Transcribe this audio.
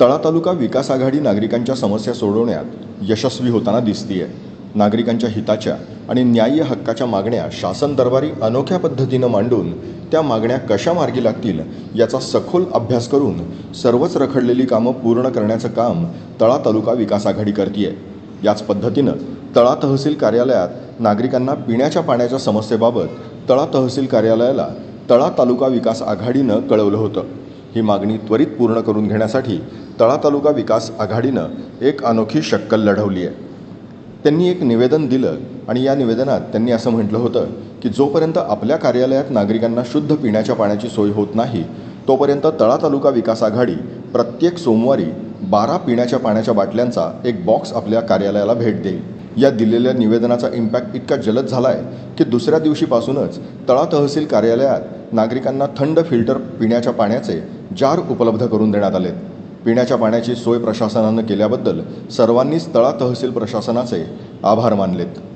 तळा तालुका विकास आघाडी नागरिकांच्या समस्या सोडवण्यात यशस्वी होताना दिसतीये. नागरिकांच्या हिताच्या आणि न्याय्य हक्काच्या मागण्या शासन दरबारी अनोख्या पद्धतीनं मांडून त्या मागण्या कशा मार्गी लागतील याचा सखोल अभ्यास करून सर्वच रखडलेली कामं पूर्ण करण्याचं काम तळा तालुका विकास आघाडी करतीये. याच पद्धतीनं तळा तहसील कार्यालयात नागरिकांना पिण्याच्या पाण्याच्या समस्येबाबत तळा तहसील कार्यालयाला तळा तालुका विकास आघाडीनं कळवलं होतं. ही मागणी त्वरित पूर्ण करून घेण्यासाठी तळा तालुका विकास आघाडीनं एक अनोखी शक्कल लढवली आहे. त्यांनी एक निवेदन दिलं आणि या निवेदनात त्यांनी असं म्हटलं होतं की जोपर्यंत आपल्या कार्यालयात नागरिकांना शुद्ध पिण्याच्या पाण्याची सोय होत नाही तोपर्यंत तळा तालुका विकास आघाडी प्रत्येक सोमवारी बारा पिण्याच्या पाण्याच्या बाटल्यांचा एक बॉक्स आपल्या कार्यालयाला भेट देईल. या दिलेल्या निवेदनाचा इम्पॅक्ट इतका जलद झाला आहे की दुसऱ्या दिवशीपासूनच तळा तहसील कार्यालयात नागरिकांना थंड फिल्टर पिण्याच्या पाण्याचे जार उपलब्ध करून देण्यात आलेत. पिण्याच्या पाण्याची सोय प्रशासनानं केल्याबद्दल सर्वांनीच तळा तहसील प्रशासनाचे आभार मानलेत.